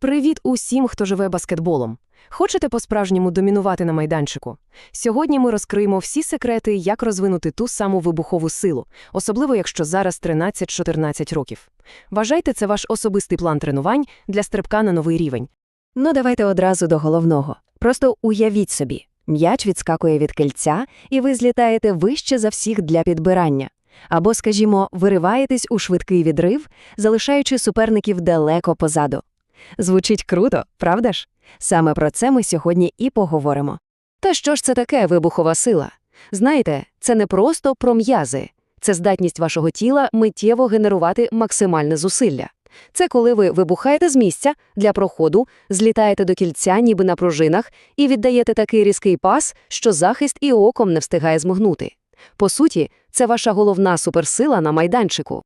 Привіт усім, хто живе баскетболом. Хочете по-справжньому домінувати на майданчику? Сьогодні ми розкриємо всі секрети, як розвинути ту саму вибухову силу, особливо якщо зараз 13-14 років. Вважайте це ваш особистий план тренувань для стрибка на новий рівень. Ну, давайте одразу до головного. Просто уявіть собі, м'яч відскакує від кільця, і ви злітаєте вище за всіх для підбирання. Або, скажімо, вириваєтесь у швидкий відрив, залишаючи суперників далеко позаду. Звучить круто, правда ж? Саме про це ми сьогодні і поговоримо. Та що ж це таке вибухова сила? Знаєте, це не просто про м'язи, це здатність вашого тіла миттєво генерувати максимальне зусилля. Це коли ви вибухаєте з місця для проходу, злітаєте до кільця, ніби на пружинах, і віддаєте такий різкий пас, що захист і оком не встигає змогнути. По суті, це ваша головна суперсила на майданчику.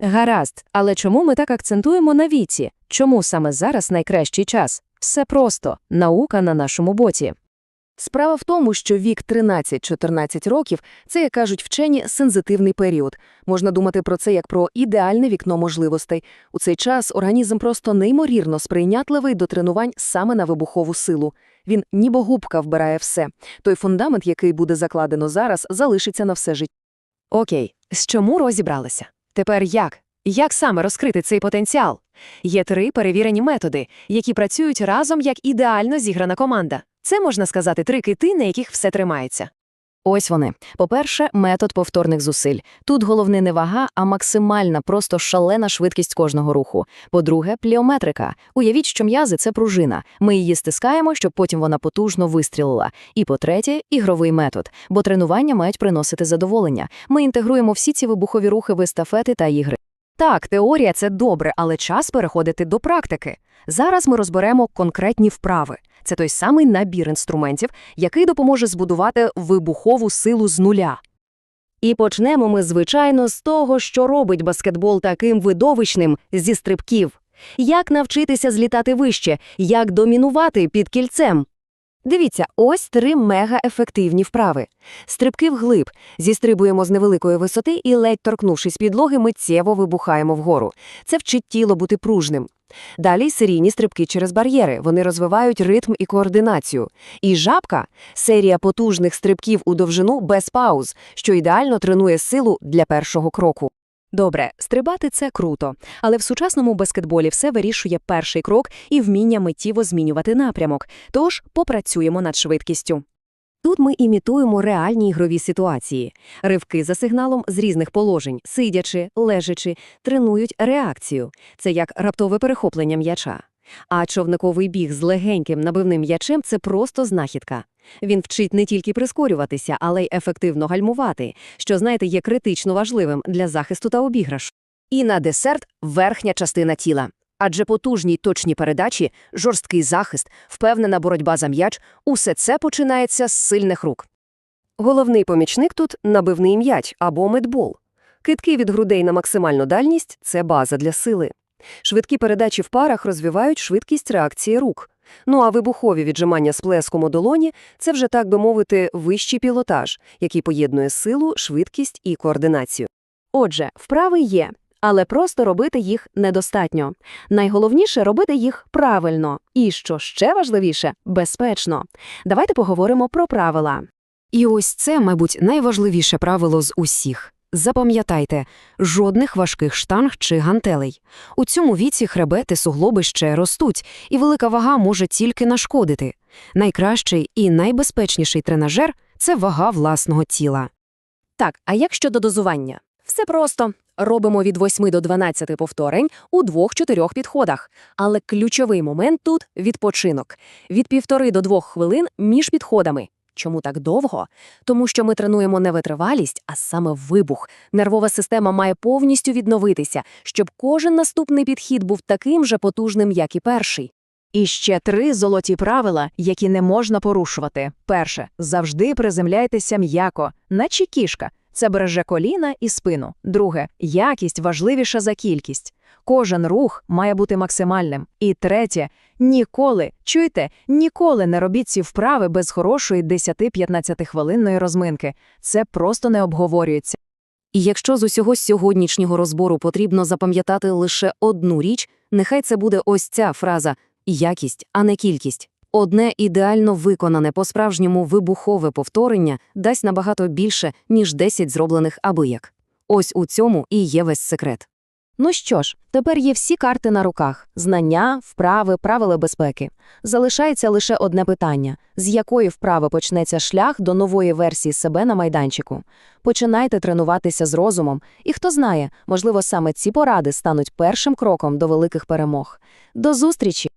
Гаразд, але чому ми так акцентуємо на віці? Чому саме зараз найкращий час? Все просто наука на нашому боці. Справа в тому, що вік 13-14 років це, як кажуть вчені, сензитивний період. Можна думати про це як про ідеальне вікно можливостей. У цей час організм просто неймовірно сприйнятливий до тренувань саме на вибухову силу. Він ніби губка вбирає все. Той фундамент, який буде закладено зараз, залишиться на все життя. Окей, з чому розібралися? Тепер як? Як саме розкрити цей потенціал? Є три перевірені методи, які працюють разом як ідеально зіграна команда. Це, можна сказати, три кити, на яких все тримається. Ось вони. По-перше, метод повторних зусиль. Тут головне не вага, а максимальна, просто шалена швидкість кожного руху. По-друге, пліометрика. Уявіть, що м'язи – це пружина. Ми її стискаємо, щоб потім вона потужно вистрілила. І по-третє, ігровий метод. Бо тренування мають приносити задоволення. Ми інтегруємо всі ці вибухові рухи в естафети та ігри. Так, теорія це добре, але час переходити до практики. Зараз ми розберемо конкретні вправи. Це той самий набір інструментів, який допоможе збудувати вибухову силу з нуля. І почнемо ми, звичайно, з того, що робить баскетбол таким видовищним зі стрибків. Як навчитися злітати вище, як домінувати під кільцем. Дивіться, ось три мега-ефективні вправи. Стрибки вглиб. Зістрибуємо з невеликої висоти і, ледь торкнувшись підлоги, миттєво вибухаємо вгору. Це вчить тіло бути пружним. Далі серійні стрибки через бар'єри. Вони розвивають ритм і координацію. І жабка – серія потужних стрибків у довжину без пауз, що ідеально тренує силу для першого кроку. Добре, стрибати це круто, але в сучасному баскетболі все вирішує перший крок і вміння миттєво змінювати напрямок. Тож попрацюємо над швидкістю. Тут ми імітуємо реальні ігрові ситуації. Ривки за сигналом з різних положень, сидячи, лежачи, тренують реакцію. Це як раптове перехоплення м'яча. А човниковий біг з легеньким набивним м'ячем – це просто знахідка. Він вчить не тільки прискорюватися, але й ефективно гальмувати, що, знаєте, є критично важливим для захисту та обіграшу. І на десерт – верхня частина тіла. Адже потужні точні передачі, жорсткий захист, впевнена боротьба за м'яч – усе це починається з сильних рук. Головний помічник тут – набивний м'яч або медбол. Китки від грудей на максимальну дальність – це база для сили. Швидкі передачі в парах розвивають швидкість реакції рук. Ну а вибухові віджимання з плеском у долоні – це вже, так би мовити, вищий пілотаж, який поєднує силу, швидкість і координацію. Отже, вправи є, але просто робити їх недостатньо. Найголовніше – робити їх правильно. І, що ще важливіше – безпечно. Давайте поговоримо про правила. І ось це, мабуть, найважливіше правило з усіх. Запам'ятайте, жодних важких штанг чи гантелей. У цьому віці хребети суглоби ще ростуть, і велика вага може тільки нашкодити. Найкращий і найбезпечніший тренажер – це вага власного тіла. Так, а як щодо дозування? Все просто. Робимо від 8 до 12 повторень у 2-4 підходах. Але ключовий момент тут – відпочинок. Від півтори до двох хвилин між підходами. Чому так довго? Тому що ми тренуємо не витривалість, а саме вибух. Нервова система має повністю відновитися, щоб кожен наступний підхід був таким же потужним, як і перший. І ще три золоті правила, які не можна порушувати. Перше завжди приземляйтеся м'яко, наче кішка. Це береже коліна і спину. Друге якість важливіша за кількість. Кожен рух має бути максимальним. І третє ніколи, чуєте, ніколи не робіть ці вправи без хорошої 10-15 хвилинної розминки. Це просто не обговорюється. І якщо з усього сьогоднішнього розбору потрібно запам'ятати лише одну річ, нехай це буде ось ця фраза Якість, а не кількість. Одне ідеально виконане по-справжньому вибухове повторення дасть набагато більше, ніж 10 зроблених абияк. Ось у цьому і є весь секрет. Ну що ж, тепер є всі карти на руках: знання, вправи, правила безпеки. Залишається лише одне питання: з якої вправи почнеться шлях до нової версії себе на майданчику? Починайте тренуватися з розумом, і хто знає, можливо, саме ці поради стануть першим кроком до великих перемог. До зустрічі!